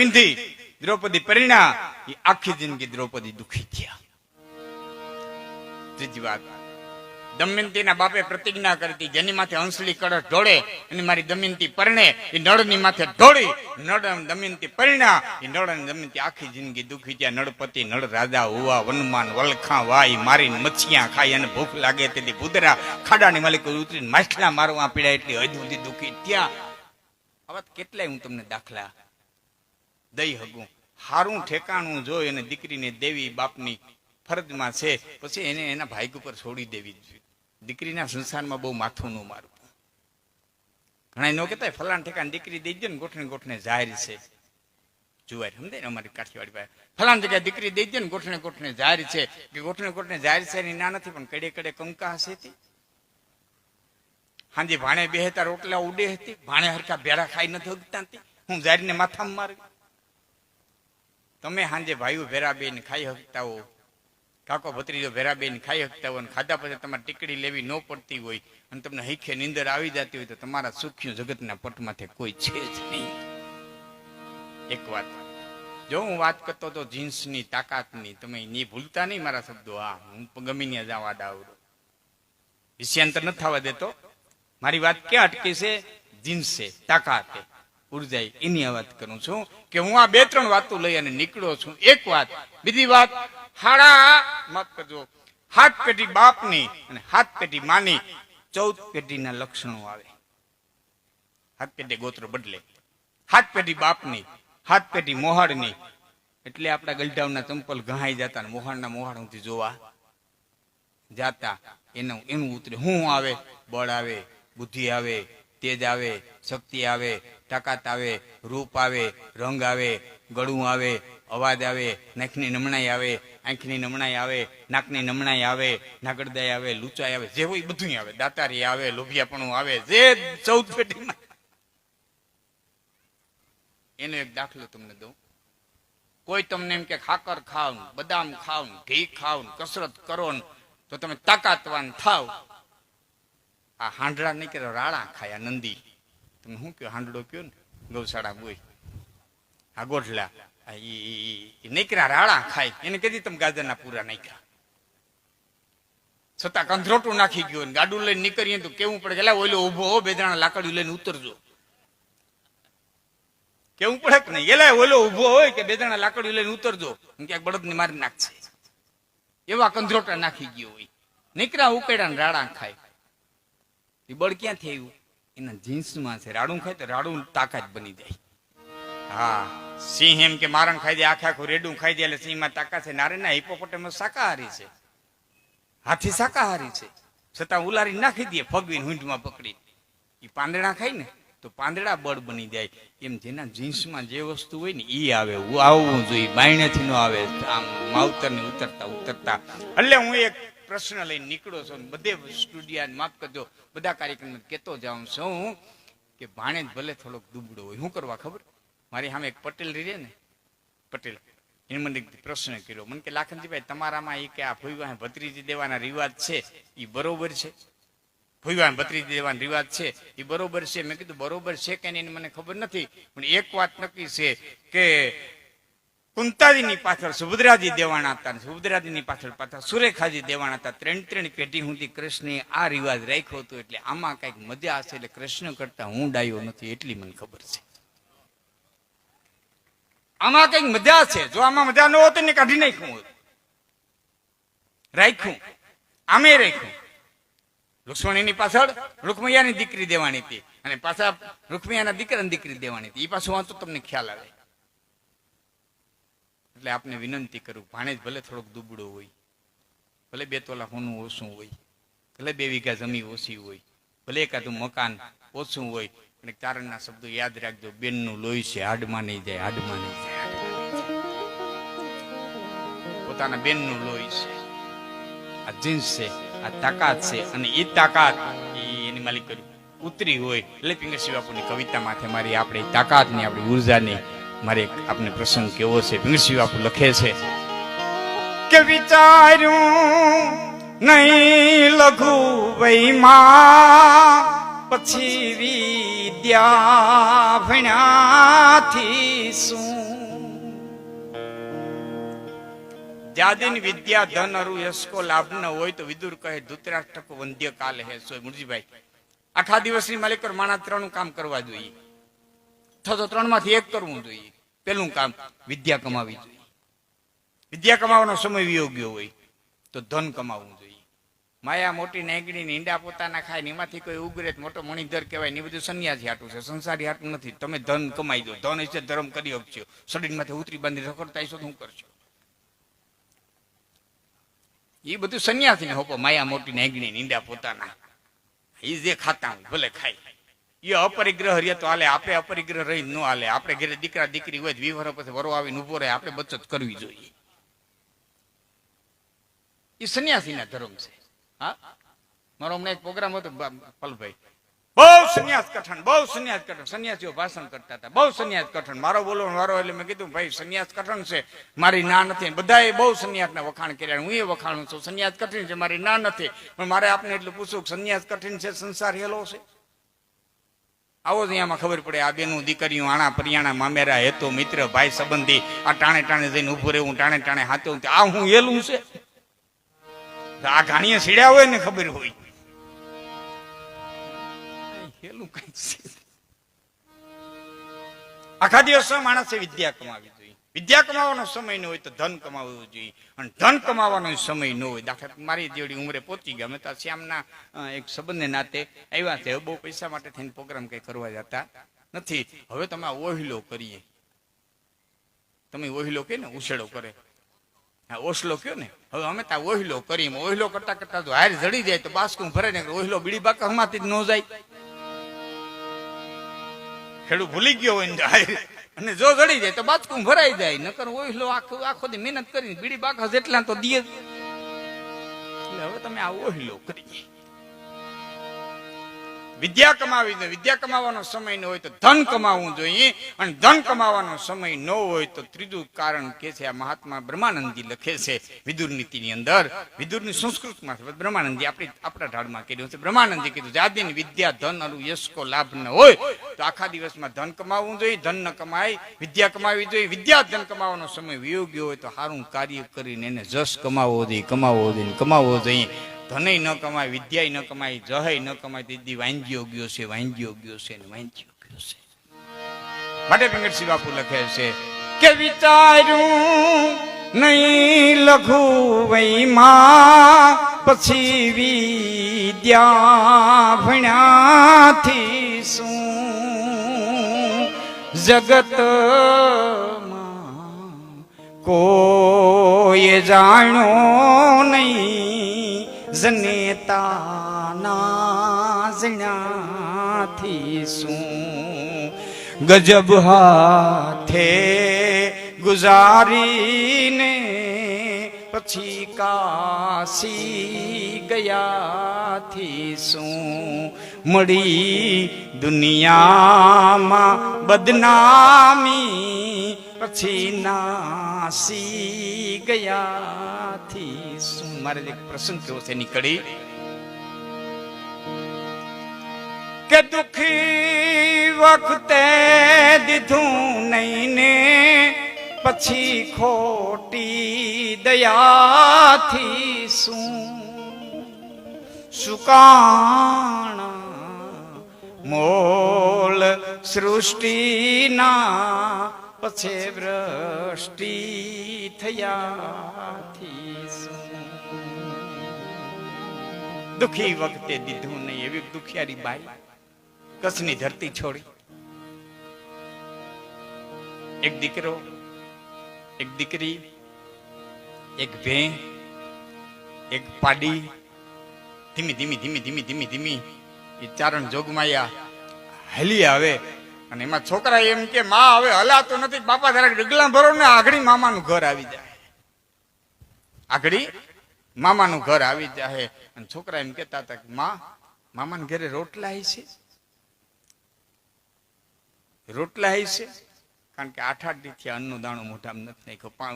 વિંધી દ્રૌપદી પરિણા એ આખી જિંદગી દ્રૌપદી દુખી થયા. ત્રીજી વાત, દમયંતીના બાપે પ્રતિજ્ઞા કરી જેની માથે હંસલી કળશ ઢોળે અને મારી દમયંતી પરણે એ નળની માથે ઢોળી, નળ દમયંતી પરિણા એ નળ દમયંતી આખી જિંદગી દુખી થયા. નળપતિ નળ રાજા હોવા, વનમાન, વલખા વાય મારીને મચ્છિયા ખાઈ અને ભૂખ લાગે તેથી ભૂદરા ખાડાની માલિકો ઉતરીને માછલા મારવા પીડા એટલી હદ સુધી દુખી થયા. આવા કેટલાય હું તમને દાખલા દઈ હગું. હારું ઠેકાણું જોઈ અને દીકરીને દેવી બાપની ફરજમાં છે, પછી એને એના ભાઈક ઉપર છોડી દેવી જોઈએ. દીકરીના સંસારમાં બહુ માથું ન મારું ઘણા નો કહેતા ફલાણ ઠેકાણ દીકરી દઈ દે ને, ગોઠણે ગોઠણે જાહેર છે. જુવાર સમજે ને અમારી કાઠિયાવાડી પાસે? ફલાણ જગ્યા દીકરી દઈ દે ને, ગોઠણે ગોઠણે જાહેર છે. કે ગોઠણે ગોઠણે જાહેર છે એની ના નથી, પણ કડે કડે કંકા હશે તે. હાંજી ભાણે બેહતા રોટલા ઉડે હતી ભાણે હરખા ભેડા ખાઈ નથી હું જારીને માથામાં મારી. તમે સાંજે ભાઈઓ ભેરા બેન ખાઈ શકતા હો, કાકો ભત્રીજો ભેરા બેન ખાઈ શકતા હોય ખાધા પછી તમારે ટીકડી લેવી ન પડતી હોય અને તમને હીખે નીંદર આવી જતી હોય તો તમારા સુખ્યું જગતના પટમાંથી કોઈ છે જ નહીં. એક વાત. જો હું વાત કરતો તો જીન્સની તાકાતની, તમે ની ભૂલતા નહીં મારા શબ્દો. હા, હું ગમી ને જવા આવડો વિષયાંતર ન થવા દેતો. મારી વાત ક્યાં અટકી છે? જીન્સ છે, તાકાત ઊર્જા એની વાત કરું છું કે હું આ બે ત્રણ વાતો લઈ અને નીકળ્યો છું. એક વાત, બીજી વાત, હાડા, માફ કરજો, હાથ પેઢી બાપની અને હાથ પેટી માની, ચૌદ પેઢીના લક્ષણો આવે. હાથ પેટી ગોત્ર બદલે. હાથ પેઢી બાપની, હાથ પેઢી મોહાડની. એટલે આપણા ગલઢાવના ચંપલ ઘહાઈ જતા ને મોહાડના મોહાડ સુધી જોવા જાતા. એનું એનું ઉતરે. હું આવે, બળ આવે, બુદ્ધિ આવે તેજ આવે, શક્તિ આવે, તાકાત આવે, રૂપ આવે, રંગ આવે, ગળું આવે, અવાજ આવે, નાકની નમણાઈ આવે, આંખની નમણાઈ આવે, નાકની નમણાઈ આવે નાગડદાય આવે, લૂંચાઈ આવે, જે હોય બધું આવે. દાતારી આવે, લોભિયાપણું આવે, જે ચૌદ પેટીમાં. એનો એક દાખલો તમને દઉં. કોઈ તમને એમ કે ખાકર ખાવ બદામ ખાવ ઘી ખાવ કસરત કરો તો તમે તાકાતવાન થાવ. આ હાંડડા નહીં કે રાળા ખાયા નંદી. તમે શું કયો હાંડડો કયો ને ગૌશાળા બોય આ ગોઠલા નીકળ્યા, રાળા ખાય. એને કીધી તમે ગાજરના પૂરા નાખ્યા. છતાં કંધરોટું નાખી ગયું ગાડું લઈને નીકળીએ તો કેવું પડે કે ઓલો ઊભો હો, બે લઈને ઉતરજો. કેવું પડે કે નહીં? એલા ઓલો ઊભો હોય કે બે જણા લાકડું લઈને ઉતરજો. ક્યાંક બળદને મારી નાખશે. એવા કંધરોટા નાખી ગયો હોય. નીકળ્યા ઉકેડા રાળા ખાય. એ બળ ક્યાંથી આવ્યું? એના જીન્સમાં છે. રાડું ખાય તો રાડું તાકાત બની જાય. હા. સિંહ એમ કે મારણ ખાઈ દે, આખે આખું રેડું ખાઈ દે એટલે સિંહમાં તાકાત છે. નારેના હિપોપોટેમ શાકાહારી છે. હાથી શાકાહારી છે. છતાં ઉલારી નાખી દે ફગવીને હુંઢમાં પકડી. એ પાંદડા ખાય ને, તો પાંદડા બળ બની જાય. એમ જેના જીન્સમાં જે વસ્તુ હોય ને એ આવે. આવવું જોઈએ. બાયણેથી ન આવે. આમ માવતર ને ઉતરતા ઉતરતા. એટલે હું એક પ્રશ્ન લઈને નીકળ્યો છો બધે સ્ટુડિયા માફ કરજો, બધા કાર્યક્રમ કેતો જાઉં છું કે ભાણેજ ભલે થોડોક દુબળો હોય. શું કરવા ખબર? મારી સામે એક પટેલ રહે ને, પટેલ, એને મને પ્રશ્ન કર્યો. મને કે, લાખનજીભાઈ, તમારામાં એ કે આ ભોઈવા ભત્રીજી દેવાના રિવાજ છે? એ બરોબર છે? ભોઈવા ભત્રીજી દેવાનો રિવાજ છે? એ બરોબર છે? મેં કીધું, બરોબર છે કે નહીં? મને ખબર નથી. પણ એક વાત નક્કી છે કે કુંતાજીની પાછળ, સુભદ્રાજી દેવાણા હતા સુભદ્રાજીની પાછળ પાછળ સુરેખાજી દેવાણા હતા. ત્રણ ત્રણ પેઢી સુધી કૃષ્ણે આ રિવાજ રાખ્યો હતો એટલે આમાં કંઈક મજા હશે એટલે કૃષ્ણ કરતા હું ડાયો નથી એટલી મને ખબર છે. આમાં કંઈક મજા છે જો આમાં મજા ન હોત ને કાઢી નાખ્યું હોત. રાખ્યું. આમે રાખ્યું. રુક્ષ્મણીની પાછળ રૂકમૈયાની દીકરી દેવાની હતી. અને પાછા રૂકમૈયાના દીકરાની દીકરી દેવાની હતી. એ પાછું વાંચો તમને ખ્યાલ આવે. એટલે આપને વિનંતી કરું, ભાણેજ ભલે થોડોક દુબળો હોય, ભલે બે તોલા હોનું ઓછું હોય, ભલે બે વીઘા જમી ઓછી હોય, ભલે એકાદું મકાન ઓછું હોય એક ચારણના શબ્દો યાદ રાખજો, બેનનું લોહી છે, હાડમાં નહીં જાય, હાડમાં નહીં જાય પોતાના બેનનું લોહી છે, આ જીન્સ છે, આ તાકાત છે, અને એ તાકાત એની માલિક કર્યું ઉતરી હોય, એટલે પિંગર શિવાપુરની કવિતા માથે મારી આપણે તાકાતની, આપણી ઉર્જાની મારે આપને પ્રસંગ કેવો છે પિંગરશિવ બાપુ લખે છે. કે વિચાર્યું નહીં લઘુ વૈમાં પછી વિદ્યા ભણ્યાથી શું? જાદિન વિદ્યા ધન અરુ યશકો લાભ ન હોય તો વિદુર કહે ધૃતરાષ્ટ્ર કો વંદ્ય કાલ હે સોય. મુરજીભાઈ, આખા દિવસની માલિક માણા ત્રણ કામ કરવા જોઈએ. ત્રણમાંથી એક કરવું જોઈએ. પેલું કામ, વિદ્યા કમાવી જોઈએ. વિદ્યા કમાવાનો સમય વિયોગ્ય હોય તો ધન કમાવવું જોઈએ. માયા મોટી નેગડી ઈંડા પોતાના ખાય ને એમાંથી કોઈ ઉગરે મોટો મણિધર કહેવાય ને એ બધું સંન્યાસી હાટું છે. સંસારી હાટું નથી. તમે ધન કમાઈ દો. ધન હશે, ધર્મ કરી આપશો શરીરમાંથી ઉતરી બાંધી રખડતા હશો શું કરશો? એ બધું સંન્યાસી ને હોપો માયા મોટી નેગણી ઈંડા પોતાના. એ જે ખાતા ભલે ખાય. એ અપરિગ્રહ રહે તો હાલે આપણે અપરિગ્રહ રહી ન હાલે આપણે ઘરે દીકરા, દીકરી હોય વી વર્ષ પછી વરો આવીને ઊભો રહે આપણે બચત કરવી જોઈએ. એ સંન્યાસીના ધર્મ છે. હા? મારો હમણાં એક પ્રોગ્રામ હતો પલભાઈ. બહુ સંન્યાસ કઠણ, બહુ સંન્યાસ કઠણ. સંન્યાસીઓ ભાષણ કરતા હતા. બહુ સંન્યાસ કઠણ. મારો બોલો મારો એટલે મેં કીધું, ભાઈ, સંન્યાસ કઠણ છે. મારી ના નથી. બધાએ બહુ સંન્યાસના વખાણ કર્યા. હું એ વખાણું છું. સંન્યાસ કઠિન છે, મારી ના નથી. પણ મારે આપને એટલું પૂછું સંન્યાસ કઠિન છે, સંસાર હેલો છે? આવો અહીંયામાં ખબર પડે, આ બેનું દીકરીઓ આણા પરિયાણા મામેરા હેતો, મિત્ર, ભાઈ સંબંધી, આ ટાણે ટાણે જઈને ઉભું રહેવું, ટાણે ટાણે હાથે આ હું હેલું છે? આ ઘાણીએ સીડ્યા હોય ને ખબર હોય. હેલું કઈ આખા દિવસમાં માણસે વિદ્યા કમાવી. વિદ્યા કમાવાનો સમય ન હોય તો ધન કમાવવું જોઈએ. અને ધન કમાવાનો સમય ન હોય. દાખલા મારી જેવડી ઉંમરે પહોંચી ગયા અમે તો શ્યામના એક સંબંધને નાતે આવ્યા છે. બહુ પૈસા માટે થઈને પ્રોગ્રામ કઈ કરવા જતા નથી. હવે તમે ઓહિલો કરીએ. તમે ઓહિલો કે ને? ઉછેડો કરે. હા ઓસલો કયો ને? હવે અમે ત્યાં ઓહિલો કરીએ. ઓહિલો કરતા કરતા જો હાર જડી જાય તો બાસકું ભરે ને ઓહિલો બીડી બાકા હમાંથી જ ન જાય. ખેડૂત ભૂલી ગયો હોય ને. અને જો જડી જાય તો બાચકું ભરાઈ જાય, નકર ઓહિલો આખો આખો દી મહેનત કરીને બીડી બાકા જેટલા તો દીએ એટલે હવે તમે આ ઓહિલો કરીએ વિદ્યા કમાવી જોઈએ. વિદ્યા કમાવાનો સમય ન હોય તો ધન કમાવવું જોઈએ. અને ધન કમાવાનો સમય ન હોય તો ત્રીજું કારણ કે છે, આ મહાત્મા બ્રહ્માનંદજી લખે છે વિદુર નીતિની અંદર. વિદુરની સંસ્કૃતમાં. બ્રહ્માનંદજી આપણી, આપણા ઢાળમાં કર્યું છે. બ્રહ્માનંદજી કીધું જાદિન વિદ્યા, ધન અરુ યશ કો લાભ ન હોય તો આખા દિવસમાં ધન કમાવવું જોઈએ, ધન ન કમાય, વિદ્યા કમાવી જોઈએ. વિદ્યા, ધન કમાવાનો સમય વિયોગ્ય હોય તો સારું કાર્ય કરીને એને જશ કમાવવો જોઈએ કમાવવો જોઈએ કમાવવો જોઈએ. ધનય ન કમાય, વિદ્યાય ન કમાય, જહય ન કમાય તેથી વાંજ્યો ગયો છે, વાંજ્યો ગયો છે ને વાંજ્યો ગયો છે. માટે વેંકટસિંહ બાપુ લખે છે કે વિચાર્યું નહીં લઘુ વૈમાં પછી વિદ્યા ભણ્યાથી શું? જગતમાં કોઈ જાણો નહીં. જનેતાના જણાથી શું? ગજબ હાથે ગુજારીને પછી કાશી ગયાથી શું? મળી દુનિયામાં બદનામી પછી નાસી ગયાથી શું મારે એક પ્રસંગ કેવો છે? નીકળી. કે દુખી વખતે દીધું નહીં ને પછી ખોટી દયાથી શું? સુકાણા મોલ સૃષ્ટિના પછી વૃષ્ટિ થયાથી દુખી વખતે દીધું નહીં એવી દુખિયારી બાઈ કચ્છની ધરતી છોડી. એક દીકરો, એક દીકરી, એક ભેં, એક પાડી. ધીમી ધીમી ધીમી ધીમી ધીમી ધીમી એ ચારણ જોગમાયા હલી આવે. અને એમાં છોકરા એમ કે, માં, હવે હલાતો નથી. બાપા જરાક ડગલા ભરો ને આગળી મામાનું ઘર આવી જાય. આગળી મામાનું ઘર આવી જાય. અને છોકરા એમ કેતા હતા કે, માં, મામાના ઘરે રોટલા છે રોટલા છે કારણ કે આઠ આઠ દી થયા અન્નનો દાણો મોઢામાં નથી નાખ્યો. પા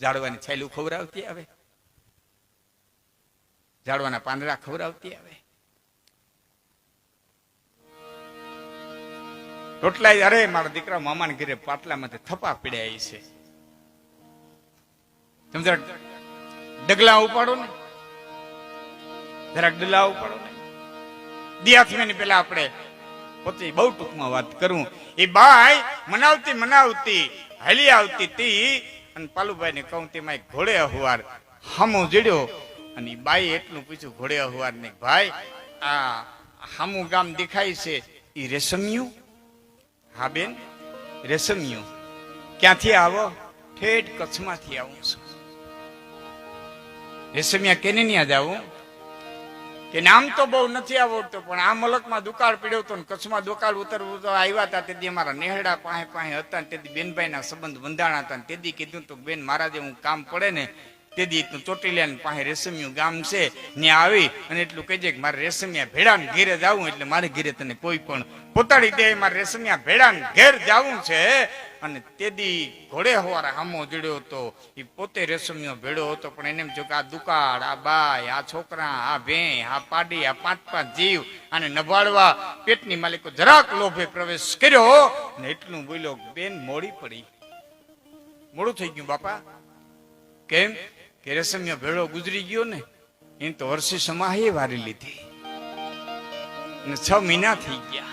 ઝાડવાની છેલું ખવડાવતી આવે? ઝાડવાના પાંદડા ખવડાવતી આવે? રોટલા અરે, મારા દીકરા મામાને ઘરે પાટલામાંથી થપા પીડ્યા છે. જરાક ડગલા ઉપાડો ને. જરાક ડગલા ઉપાડો ને. દિયાથમીની પેલા આપણે પોતે બહુ ટૂંકમાં વાત કરું. એ બાઈ મનાવતી મનાવતી હાલી આવતી તી અને પાલુભાઈ ને કહું તેમાં એક ઘોડે અહવાર હામો જડ્યો. અને એ બાઈ એટલું પૂછ્યું, ઘોડે અહવાર ને ભાઈ, આ હામું ગામ દેખાય છે એ રેશમિયું? હા બેન રેશમિયું ક્યાંથી આવો? ઠેઠ કચ્છમાંથી આવું છું. રેશમિયા, કેને ત્યાં જાવું? કે નામ તો બહુ નથી આવડતું, પણ આ મલકમાં દુકાળ પીડ્યો હતો ને કચ્છમાં દુકાળ ઉતરવું તો આવ્યા હતા. તેથી અમારા નેહડા પાસે પાસે હતા તેથી બેનભાઈના સંબંધ બંધાણા હતા તેથી કીધું તો બેન, મારા જે હું કામ પડે ને તેથી ચોટીલિયા પાસે રેશમિયું ગામ છે, ત્યાં આવી અને એટલું કહેજે કે મારે રેશમિયા ભેડા ઘેરે જવું એટલે મારે ઘેરે તને કોઈ પણ પોતાડી દે, મારે રેશમિયા ભેડા ને ઘેર જવું છે. અને તેદી ઘોડે હવારે હામો જડ્યો હતો એ પોતે રેશમિયો ભેડો હતો, પણ એને જો કે આ દુકાળ, આ બાય આ છોકરા, આ ભે આ પાડી, આ પાંચ પાંચ જીવ અને નભાળવા પેટની માલિકો જરાક લોભે પ્રવેશ કર્યો ને એટલું બોલ્યો બેન મોડી પડી. મોડું થઈ ગયું બાપા. કેમ? કે રેશમિયો ભેળો ગુજરી ગયો ને એને તો વર્ષે સમાહી વારી લીધી. અને છ મહિના થઈ ગયા.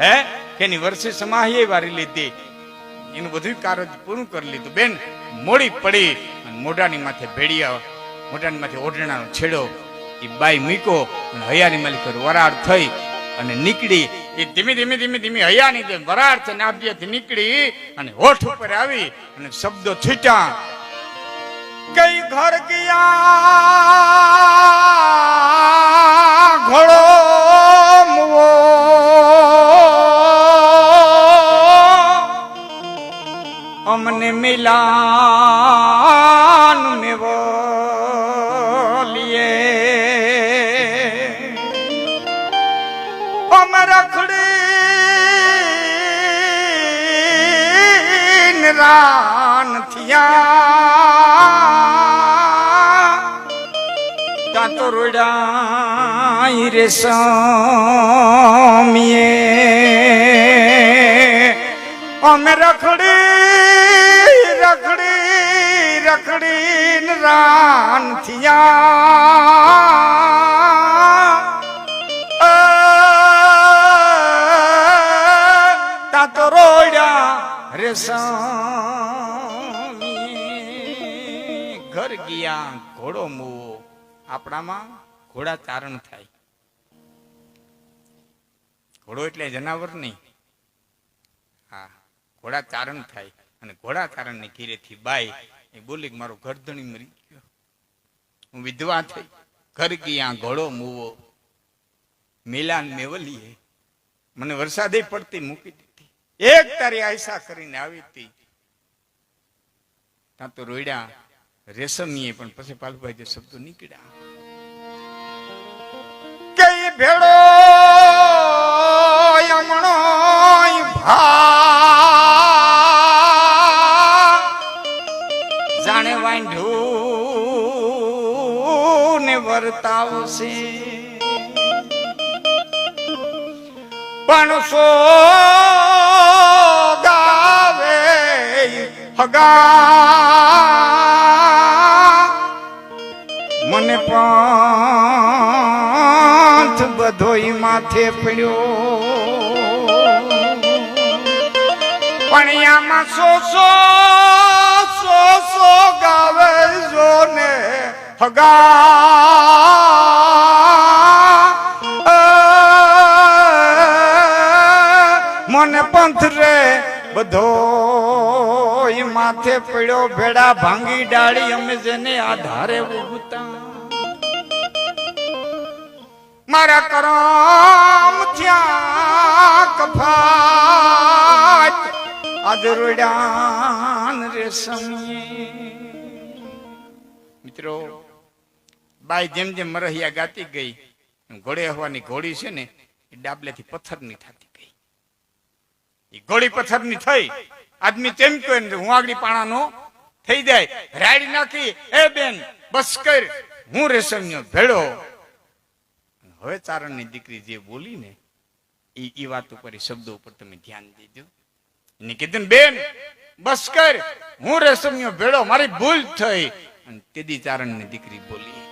હે? કે એની વર્ષે સમાહી વારી લીધી. એનું બધું કાર્ય પૂરું કરી લીધું. બેન, મોડી પડી અને મોઢાની માથે ભેડિયા મોઢાની માથે ઓઢણાનો છેડો, એ બાઈ મૂકો અને હૈયાની માલિક વરાળ થઈ અને નીકળી. એ ધીમે ધીમે ધીમે ધીમે હૈયાની વરાળ છે નાભ્યથી નીકળી અને હોઠ ઉપર આવી અને શબ્દો છૂટ્યા. કઈ ઘર ગયા ઘોડો મુવો? અમને રોડાઈ રે અમે રખડી રખડી રખડી રાન થયા. તા તો રોડ્યા રે સામીએ ઘર ગયા, ઘોડો મુવો. આપણામાં ઘોડા ચારણ થાય. ઘોડો એટલે જનાવર નહીં. હા, ઘોડા ચારણ થાય અને ઘોડા ચારણ ને ઘીરેથી બાઈ એ બોલી કે મારો ગરદણી મરી ગયો. હું વિધવા થઈ. ઘર ગયા, ઘોડો મુવો. મેલાન મેવલીએ મને વરસાદે પડતી મૂકી દીધી. એક તારી આયસા કરીને આવી હતી. ત્યાં તો રોયડા રેશમીએ પણ પછી પાલભાઈ જે શબ્દો નીકળ્યા. કઈ ભેળો વાંઢું ને વર્તાવશે. પણ સો ગાવે હગા. મને પાંથ બધોય માથે પડ્યો. પણ આમાં સો સો સો ગાવે જોને હગા મને પંથ રે બધો માથે પડ્યો ભેડા ભાંગી ડાળી અમે જેને આધારે ઉગતા. મારા કરમ થયા કફાટ આજ રોડાન રેશમી. મિત્રો, બાઈ જેમ જેમ મરહિયા ગાતી ગઈ, ઘોડે હવાની ઘોડી છે ને, એ ડાબલેથી પથ્થરની થતી ગઈ. એ ઘોડી પથ્થરની થઈ. આદમી તેમ કહે હું આગળ પાણાનો થઈ જાય. રાડી નાખી. એ બેન, બસ કર. હું રેશમ્યો ભેળો. હવે ચારણની દીકરી જે બોલી ને એ વાત ઉપર શબ્દો ઉપર તમે ધ્યાન દેજો. કીધું બેન, બસ કર. હું રેશમિયો ભેળો, મારી ભૂલ થઈ. અને તેદી ચારણની દીકરી બોલી,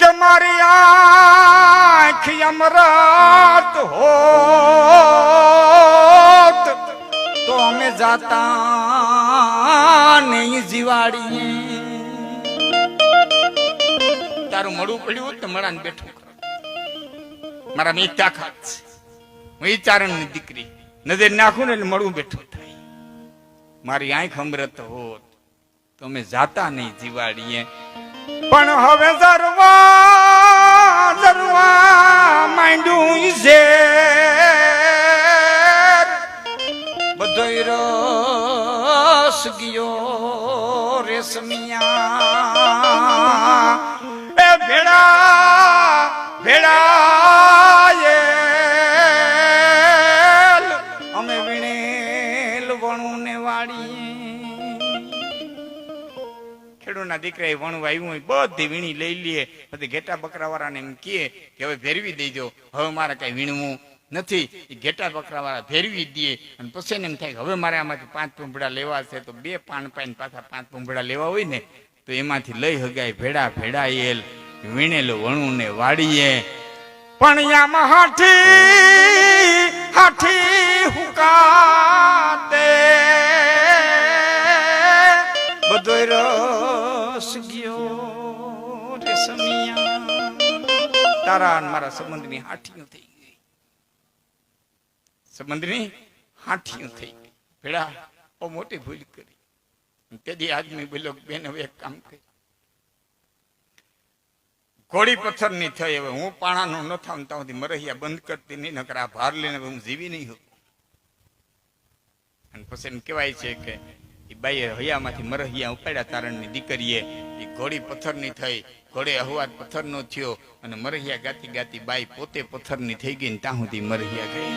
તમારી આંખ અમરત હોત તો અમે જાતા નહીં જીવાડી. તારું મળવું પડ્યું તો મળાને બેઠું મારા મેં ખાત છે. હું એ ચારણની દીકરી નજર નાખું ને એટલે મળવું બેઠું થાય. મારી આંખ અમૃત હોત, તો અમે જાતા નહીં જીવાડીએ. પણ હવે જરવા જરવા માંડું છે બધોય રસ ગયો રેશમિયા. દીકરા વણું આવ્યું હોય, બધી વીણી લઈ લઈએ પછી ઘેટા બકરા વાળાને એમ કહે કે હવે ફેરવી દેજો. હવે મારે કઈ વીણવું નથી. ઘેટા બકરા વાળા ફેરવી જ દે. અને પછી એમ થાય કે હવે મારે આમાંથી પાંચ પૂંભડા લેવા છે. તો બે પાન પાઈને પાછા પાંચ પૂંભડા લેવા હોય ને, તો એમાંથી લઈ હગાય ભેડા ભેડાયેલ, વીણેલું વણું ને વાળીએ. પણ આમાં હાથી હાથી હુકાતે તારા અને મારા સંબંધની હાઠીઓ થઈ ગઈ. સંબંધની હાઠીઓ થઈ ગઈ. ભેડા બહુ મોટી ભૂલ કરી. તેથી આદમી બોલો બેન હવે એક કામ કરી. ઘોડી પથ્થરની થઈ, હવે હું પાણાનો ન થાવ ત્યાં સુધી મરહિયા બંધ કરતી નહીં, નકર આ ભાર લઈને હું જીવી નહીં હોઉં અને પછી એમ કહેવાય છે કે એ બાઈએ હૈયામાંથી મરહિયા ઉપાડ્યા તારણની દીકરીએ, એ ઘોડી પથ્થરની થઈ ઘોડે અહવાદ પથ્થરનો થયો અને મરહિયા ગાતી ગાતી બાઈ પોતે પથ્થરની થઈ ગઈ ને ત્યાં સુધી મરહિયા ગઈ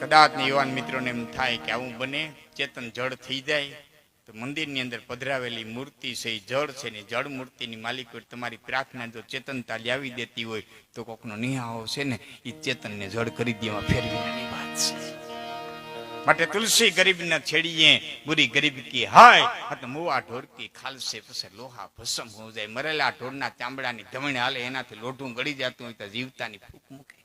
કદાચ યુવાન મિત્રોને એમ થાય કે આવું બને, ચેતન જળ થઈ જાય, તો મંદિરની અંદર પધરાવેલી મૂર્તિ છે એ જળ છે ને જળ મૂર્તિની માલિક તમારી પ્રાર્થના જો ચેતનતા લાવી દેતી હોય તો કોકનો નિહાળો છે ને એ ચેતનને જળ કરી દેવા ફેરવી વાત છે. માટે તુલસી ગરીબ ને છેડીએ, બુરી ગરીબ કી હાય. મુવા ઢોર ખાલસે, પછી લોહા ભસમ હો જાય. મરેલા ઢોરના ચામડાની ધમણી હાલે, એનાથી લોઢું ગળી જતું હોય તો જીવતાની ફૂક મૂકે.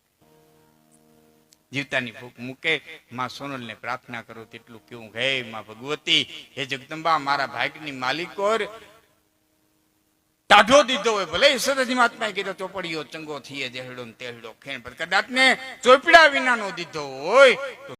જીવતાની ભૂખ મૂકે. માં સોનલ ને પ્રાર્થના કરો, તેટલું કેવું હે માં ભગવતી. હે જગદંબા, મારા ભાગની માલિકોર ટાઢો દીધો હોય, ભલે સરજી મહાત્માએ કીધો, ચોપડીઓ ચંગો થઈએ, જેહડો ને તેહડો ખેણ. પર કદાચ ને ચોપડા વિનાનો દીધો હોય